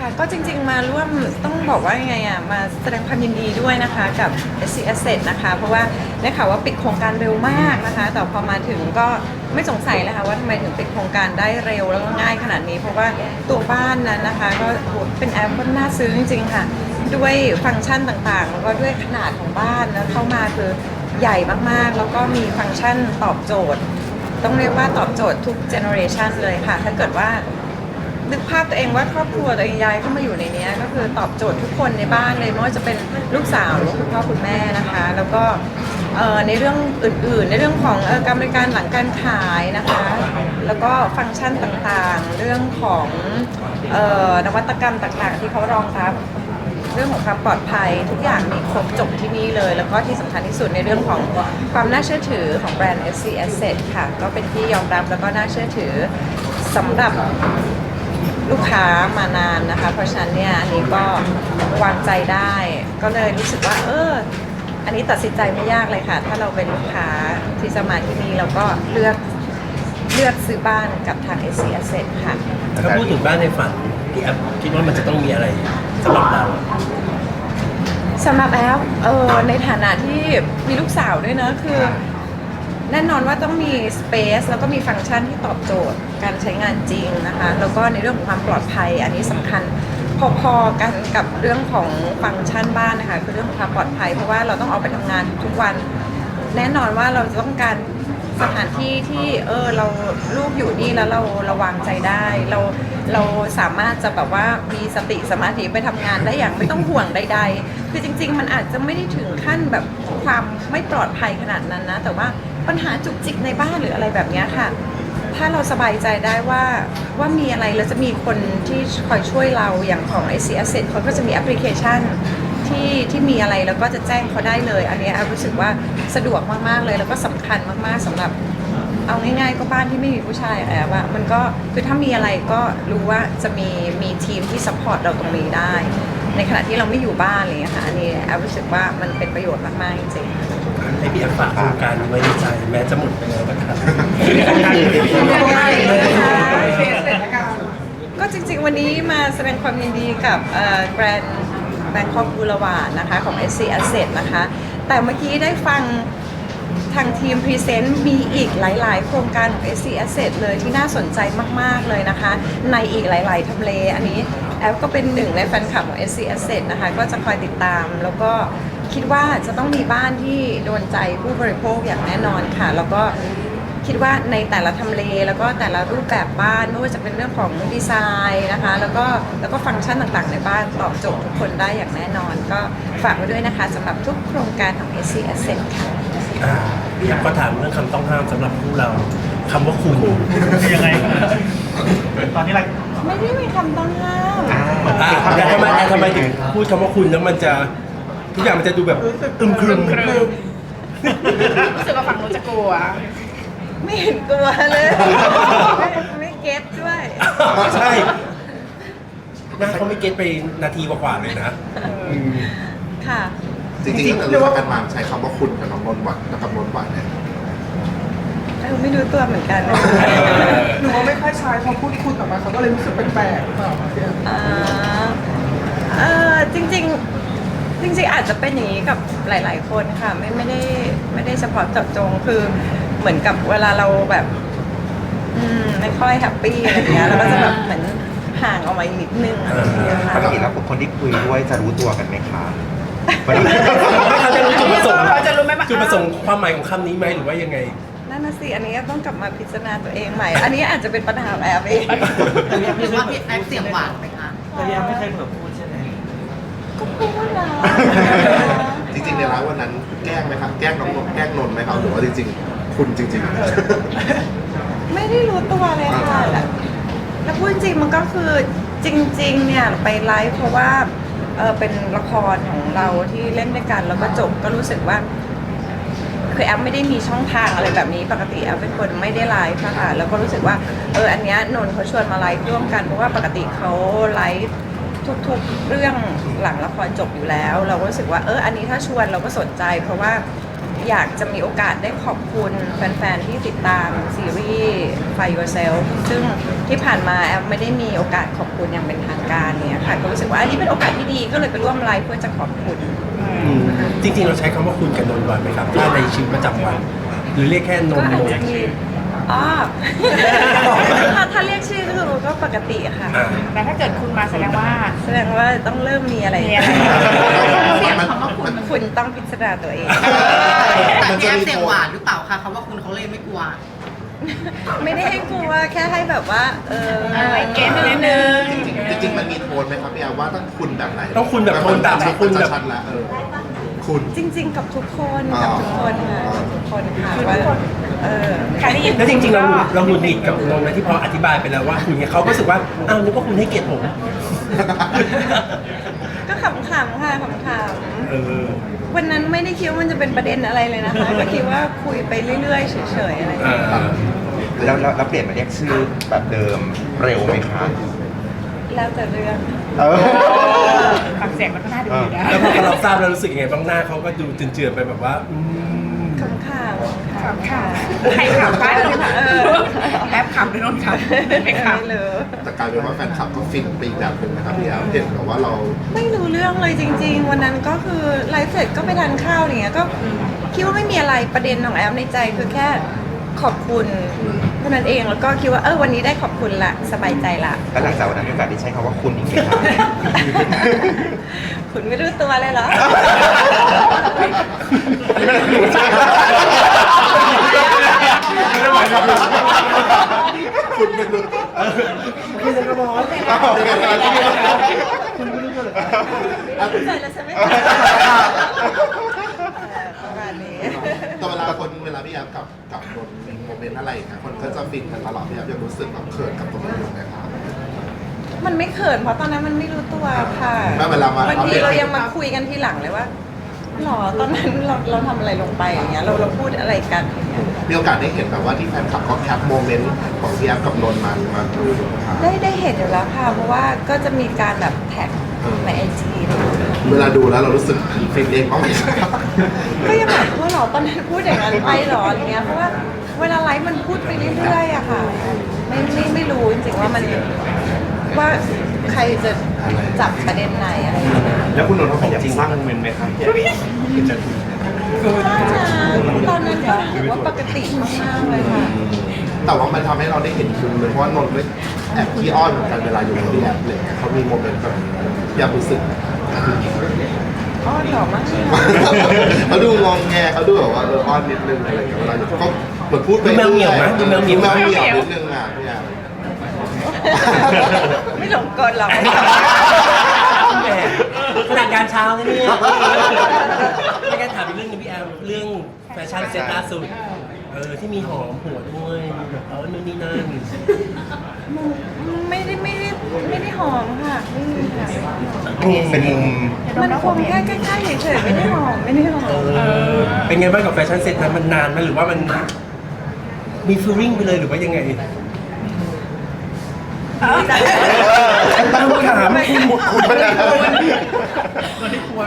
ค่ะก็จริงๆมาร่วมต้องบอกว่ายังไงอะมาแสดงความยินดีด้วยนะคะกับ SC Asset นะคะ เพราะว่าได้ข่าวว่าปิดโครงการเร็วมากนะคะ แต่พอมาถึงก็ไม่สงสัยเลยค่ะว่าทำไมถึงปิดโครงการได้เร็วแล้วก็ง่ายขนาดนี้ เพราะว่าตัวบ้านนั้นนะคะ ก็เป็นแอปก็น่าซื้อจริงๆค่ะ ด้วยฟังก์ชันต่างๆ แล้วก็ด้วยขนาดของบ้านแล้วเข้ามาคือใหญ่มากๆ แล้วก็มีฟังก์ชันตอบโจทย์ ต้องเรียกว่าตอบโจทย์ทุกเจเนอเรชันเลยค่ะ ถ้าเกิดว่า นึกภาพตัวเองว่าครอบครัวตัวเองย้ายเข้ามาอยู่ในเนี้ยก็คือตอบโจทย์ทุกคนในบ้านเลยไม่ว่าจะเป็นลูกสาวหรือคุณพ่อคุณแม่นะคะ แล้วก็เอ่อในเรื่องอื่นๆ ในเรื่องของเอ่อการบริการหลังการขายนะคะ แล้วก็ฟังก์ชันต่างๆ เรื่องของเอ่อนวัตกรรมต่างๆ ที่เขารองรับเรื่องของความปลอดภัยทุกอย่างมีครบจบที่นี่เลย แล้วก็ที่สำคัญที่สุดในเรื่องของความน่าเชื่อถือของแบรนด์ SC Asset ค่ะ ก็เป็นที่ยอมรับแล้วก็น่าเชื่อถือสำหรับ ลูกค้ามานานนะคะ เพราะฉะนั้นเนี่ยอันนี้ก็วางใจได้ ก็เลยรู้สึกว่า เออ อันนี้ตัดสินใจไม่ยากเลยค่ะ ถ้าเราเป็นลูกค้าที่จะมาที่นี่เราก็เลือกเลือกซื้อบ้านกับทาง SC Asset ค่ะ ถ้าพูดถึงบ้านในฝันพี่แอฟคิดว่ามันจะต้องมีอะไรสำหรับเราสำหรับแอฟเออในฐานะที่มีลูกสาวด้วยนะคือ แน่นอนว่าต้องมี Space แล้วก็มีฟังก์ชันที่ตอบโจทย์การใช้งานจริงนะคะ แล้วก็ในเรื่องของความปลอดภัย อันนี้สำคัญพอๆกันกับเรื่องของฟังก์ชันบ้านนะคะคือเรื่องของความปลอดภัย เพราะว่าเราต้องออกไปทำงานทุกวัน แน่นอนว่าเราจะต้องการสถานที่ที่เออเราลูกอยู่นี่แล้วเราราวางใจได้ เราเราสามารถจะแบบว่ามีสติสมาธิไปทำงานได้อย่างไม่ต้องห่วงใด ๆ คือจริง ๆ มันอาจจะไม่ได้ถึงขั้นแบบความไม่ปลอดภัยขนาดนั้นนะ แต่ว่า ปัญหาจุกจิกในบ้านหรืออะไรแบบนี้ค่ะ ถ้าเราสบายใจได้ว่าว่ามีอะไรแล้วจะมีคนที่คอยช่วยเราอย่างของ IC Asset เขาก็จะมีแอปพลิเคชันที่ที่มีอะไรแล้วก็จะแจ้งเขาได้เลย อันนี้แอฟรู้สึกว่าสะดวกมากๆเลย แล้วก็สำคัญมากๆสำหรับเอาง่ายๆก็บ้านที่ไม่มีผู้ชายแอบว่ามันก็คือถ้ามีอะไรก็รู้ว่าจะมีมีทีมที่ซัพพอร์ตเราตรงนี้ได้ ในขณะที่เราไม่อยู่บ้านอะไรอย่างเงี้ยค่ะอันนี้แอฟรู้สึกว่ามันเป็นประโยชน์มาก ๆ จริงๆ ให้พี่แอฟฝากโครงการนี้ไว้ในใจแม้จะหมดไปแล้วก็ตามก็จริงๆ วันนี้มาแสดงความยินดีกับแบรนด์แบงคอกบูรวานะคะของ SC Asset นะคะ แต่เมื่อกี้ได้ฟังทางทีมพรีเซนต์มีอีกหลาย ๆ โครงการของ SC Asset เลยที่น่าสนใจมาก ๆ เลยนะคะ ในอีกหลาย ๆทำเล อันนี้ แอฟก็เป็นหนึ่งในแฟนคลับของ SC Asset นะคะ ก็จะคอยติดตาม แล้วก็คิดว่าจะต้องมีบ้านที่โดนใจผู้บริโภคอย่างแน่นอนค่ะ แล้วก็คิดว่าในแต่ละทำเล แล้วก็แต่ละรูปแบบบ้านไม่ว่าจะเป็นเรื่องของดีไซน์นะคะ แล้วก็แล้วก็ฟังก์ชันต่างๆ ในบ้านตอบโจทย์ทุกคนได้อย่างแน่นอน ก็ฝากไว้ด้วยนะคะสำหรับทุกโครงการของ SC Asset ค่ะอ่าพี่แอฟก็ถามเรื่องคำต้องห้ามสำหรับคู่เราคำว่าคุณยังไง ตอนนี้เรา ไม่ได้มีคำต้องห้ามอ่าแต่ทำไมแต่ทำไมถึงพูดคำว่าคุณแล้วมันจะทุกอย่างมันจะดูแบบอึมครึมรู้สึกว่าฝั่งนู้นจะกลัว ไม่เห็นกลัวเลยไม่ไม่เก็ตด้วยใช่นะเขาไม่เก็ตไปนาทีกว่าๆเลยนะค่ะ จริงๆตั้งแต่รู้จักกันมาใช้คำว่าคุณกับน้องนนท์วัดกับนนท์วัดเนี่ยเออไม่รู้ตัวเหมือนกันหนูว่าไม่ค่อยใช้พอพูดคุณออกมาเขาก็เลยรู้สึกแปลกๆหรือเปล่าพี่แอฟอ่าเออจริง ๆ จริง ๆ อาจจะเป็นอย่างนี้กับหลาย ๆ คนค่ะ ไม่ไม่ได้ไม่ได้เฉพาะเจาะจงคือเหมือนกับเวลาเราแบบอืมไม่ค่อยแฮปปี้อะไรอย่างเงี้ยเราก็จะแบบเหมือนห่างออกมาอีกนิดนึงอะไรอย่างเงี้ยค่ะปกติแล้วคนที่คุยด้วยจะรู้ตัวกันไหมคะวันนี้ไม่เขาจะรู้จุดประสงค์เขาจะรู้ไหมว่าจุดประสงค์ความหมายของคำนี้ไหมหรือว่ายังไง นั่นน่ะสิ อันนี้ต้องกลับมาพิจารณาตัวเองใหม่ อันนี้อาจจะเป็นปัญหาของแอบเอง หรือว่าพี่แอฟเสียงหวานไหมคะแต่ยังไม่เคยเผลอพูดใช่ไหมก็พูดนะจริงๆในร้านวันนั้นแกล้งไหมครับ แกล้งน้องนนท์แกล้งนนท์ไหมครับหรือว่าจริง ๆ คุณจริง ไม่ได้รู้ตัวเลยค่ะ แล้วแล้วพูดจริงๆมันก็คือจริง ๆ เนี่ยไปไลฟ์เพราะว่าเออเป็นละครของเราที่เล่นด้วยกันแล้วก็จบก็รู้สึกว่า คือแอปไม่ได้มีช่องทางอะไรแบบนี้ปกติแอปเป็นคนไม่ได้ไลฟ์ค่ะแล้วก็รู้สึกว่าเอออันเนี้ยนนท์เขาชวนมาไลฟ์ร่วมกันเพราะว่าปกติเขาไลฟ์ทุกๆเรื่องหลังละครจบอยู่แล้ว เราก็รู้สึกว่าเอออันนี้ถ้าชวนเราก็สนใจ เพราะว่าอยากจะมีโอกาสได้ขอบคุณแฟนๆที่ติดตามซีรีส์ Find Yourself ซึ่งที่ผ่านมาแอฟไม่ได้มีโอกาสขอบคุณอย่างเป็นทางการเนี่ยค่ะก็รู้สึกว่าอันนี้เป็นโอกาสที่ดีก็เลยไปร่วมไลฟ์เพื่อจะขอบคุณ อืมจริงๆ เราใช้คำว่าคุณกับนนท์บ่อยไหมครับ ถ้าในชีวิตประจำวัน หรือเรียกแค่นก็นท์อาจนนจะท์ มีอ๋อถ้าถ้าเรียกชื่อก็คือก็ปกติค่ะ อ่า แต่ถ้าเกิดคุณมาแสดงว่า แสดงว่าต้องเริ่มมีอะไรมีอะไร เสียงคำว่าคุณคุณต้องพิจารณาตัวเอง แต่พี่แอฟเสียงหวานหรือเปล่าคะคำว่าคุณเขาเลยไม่กลัว ไม่ได้ให้กลัวแค่ให้แบบว่า เออ ไว้เกมนิดนึง ไหมครับพี่แอฟว่าต้องคุณแบบไหนต้องคุณแบบโทนต่ำหรือคุณแบบจะชัดละเออคุณ จริง ๆ กับทุกคนอ๋อ กับทุกคนค่ะกับทุกคนค่ะว่าเออใครได้ยินแล้วจริงๆเราเราหงุดหงิดกับนนท์นะที่พออธิบายไปแล้วว่าคุณเนี่ยเขาก็รู้สึกว่าอ้าวนึกว่าคุณให้เกียรติผม ก็ขำๆค่ะขำเออ ๆวันนั้นไม่ได้คิดว่ามันจะเป็นประเด็นอะไรเลยนะคะก็คิดว่าคุยไปเรื่อยๆเฉยๆอะไรอย่างอ่เงี้ยาแล้วแล้วแล้วเปลี่ยนมาเรียกชื่อแบบเดิมเร็วไหมคะแล้วแต่เรื่อง เออ ฟังเสียงมันก็น่าดูอยู่นะแล้วพอเราทราบเรารู้สึกยังไงบ้างหน้าเขาก็ดูเจือนๆไปแบบว่าอืมขำๆค่ะขำค่ะใครขำบ้านนนท์เออแอปขำหรือนนท์ขำไม่ขำไม่รู้แต่กลายเป็นว่าแฟนคลับก็ฟินไปอีกแบบหนึ่งนะครับพี่แอฟเห็นแบบว่าเรา ไม่รู้เรื่องเลยจริง ๆ วันนั้นก็คือไลฟ์เสร็จก็ไปทานข้าวอย่างเงี้ยก็คิดว่าไม่มีอะไรประเด็นของแอมในใจคือแค่ขอบคุณ เท่านั้นเองแล้วก็คิดว่าเออวันนี้ได้ขอบคุณละสบายใจละแล้วหลังจากวันนั้นมีโอกาสได้ใช้คำว่าคุณอีกไหมคะคุณไม่รู้ตัวเลยเหรอคุณเป็นรู้คุณจะกระบอกยังไงครับใส่แล้วใช่ไหมประมาณนี้ แต่เวลาคนเวลาพี่แอฟกับกับคนมีโมเมนต์ อะไรอย่างเงี้ยคนก็จะฟินกันตลอดพี่แอฟยังรู้สึกแบบเขินกับตรงนี้อยู่ไหมครับ มันไม่เขินเพราะตอนนั้นมันไม่รู้ตัวค่ะไม่เวลามาบางทีเรายังมาคุยกันทีหลังเลยว่าหรอตอนนั้นเราเราทำอะไรลงไปอย่างเงี้ยเราเราพูดอะไรกันอย่างเงี้ยมีโอกาสได้เห็นแบบว่าที่แฟนคลับเขาแคปโมเมนต์ของพี่แอฟกับนนท์มามาดูนะครับ ได้ได้เห็นอยู่แล้วค่ะเพราะว่าก็จะมีการแบบแท็กในไอจีเวลาดูแล้วเรารู้สึกฟินเองบ้างไหมครับก็ยังแบบว่าหรอตอนนั้นพูดอย่างนั้นไปหรออะไรเงี้ยเพราะว่า เวลาไลฟ์มันพูดไปเรื่อยๆอะค่ะไม่ไม่ไม่รู้จริงๆว่ามันว่าใครจะจับประเด็นไหนอะไรอย่างเงี้ยแล้วคุณนนท์เขาอยากสร้างโมเมนต์ไหมครับน่าจะตอนนั้นก็รู้สึกว่าปกติมากๆเลยค่ะ แต่ว่ามันทำให้เราได้เห็นคุณเลยเพราะว่านนท์ไม่แอบขี้อ้อนเหมือนกันเวลาอยู่กับพี่แอฟเลยเขามีโมเมนต์แบบอยากรู้สึกอ้อนหล่อมากเลยเขาดูงองแงเขาดูแบบว่าเอออ้อนนิดนึงอะไรอย่างเงี้ยเวลาอยู่ก็ เหมือนพูดไปดูแมวเหมียวไหมดูแมวเหมียว แมวเหมียวนิดนึงอะพี่แอฟไม่หลงกลหรอก แหมขนาดการเช้านะเนี่ยไม่งั้นถามอีกเรื่องหนึงพี่แอมเรื่องแฟชั่นเซ็ตล่าสุด เออที่มีหอมหัวด้วยแบบเออนู่นนี่นั่นไม่ได้ไม่ได้ไม่ได้หอมค่ะไม่มีค่ะเป็นมุมมันคงแค่ใกล้ๆเฉยๆไม่ได้หอมไม่ได้หอเอมอเป็นไงบ้างกับแฟชั่นเซ็ตนั้นมันนานไหมหรือว่ามัน มีฟีลลิ่งไปเลยหรือว่ายังไงต้องถามคุณคุณไม่ได้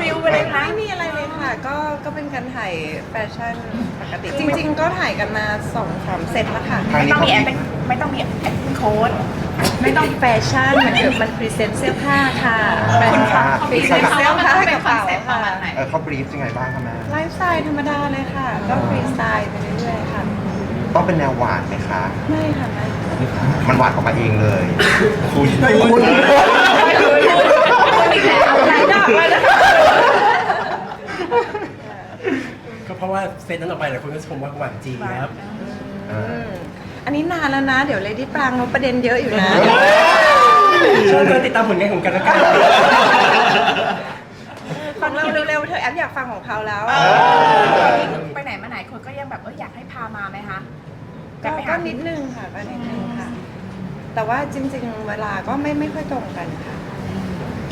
ฟิลไปเลยคะไม่มีอะไรเลยค่ะ ก็ก็เป็นการถ่ายแฟชั่นปกติ จริง ๆ ก็ถ่ายกันมาสองสามเซตแล้วค่ะทางไม่นี้ต้องเขามีแอปเป็นไม่ต้องมีแอปโค้ดไม่ต้องแฟชั่นมันเกิดมันพรีเซนต์เสื้อผ้าค่ะคุณคะพรีเซนต์เสื้อผ้ากระเป๋าค่ะเออเขาบรีฟยังไงบ้างคะแม่ไลฟ์สไตล์ธรรมดาเลยค่ะ ก็ฟรีสไตล์ไปเรื่อยๆค่ะ ต้องเป็นแนวหวานไหมคะ ไม่ค่ะไม่มันหวานออกมาเองเลย คุณคุณหลายดอกเลยนะคะก็เพราะว่าเซตนั้นออกไปหลายคนก็ชมว่าหวานจริงครับอืมอันนี้นานแล้วนะ เดี๋ยวเลดี้ปรางลบประเด็นเยอะอยู่นะช่วยติดตามผลงานของกันและกันฟังเราเร็วๆเธอแอปอยากฟังของเขาแล้ว ไปไหนมาไหนคนก็ยังแบบเอออยากให้พามาไหมคะ ก็ไปก็หานิดนึงค่ะก็นิดนึงค่ะ แต่ว่าจริง ๆ เวลาก็ไม่ไม่ค่อยตรงกันค่ะ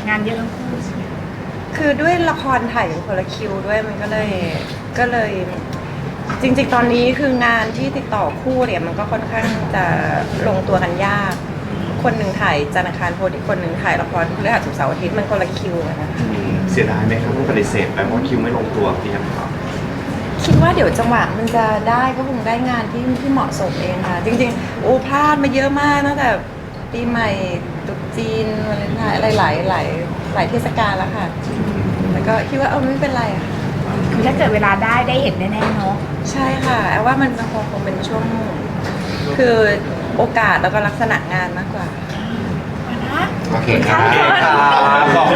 งานเยอะทั้งคู่ใช่ไหมคือด้วยละครถ่ายเป็นคนละคิวด้วยมันก็เลยก็เลย จริงๆตอนนี้คืองานที่ติดต่อคู่เนี่ยมันก็ค่อนข้างจะลงตัวกันยาก คนหนึ่งถ่ายจันทร์อังคารพุธอีกคนหนึ่งถ่ายละครพฤหัสศุกร์เสาร์อาทิตย์มันคนละคิวอะนะคะ เสียดายไหมครับที่ปฏิเสธไปเพราะคิวไม่ลงตัวพี่แอมครับ คิดว่าเดี๋ยวจังหวะมันจะได้ก็คงได้งานที่ที่เหมาะสมเองค่ะ จริงๆโอ้พลาดมาเยอะมากตั้งแต่ปีใหม่ตรุษจีนวาเลนไทน์อะไรหลายหลายหลายเทศกาลแล้วค่ะแล้วก็คิดว่าเออไม่เป็นไรอะค่ะคือถ้าเกิดเวลาได้ได้เห็นแน่ๆเนาะใช่ค่ะแอบว่ามันคงคงเป็นช่วง คือโอกาสแล้วก็ลักษณะงานมากกว่า โอเคครับบอก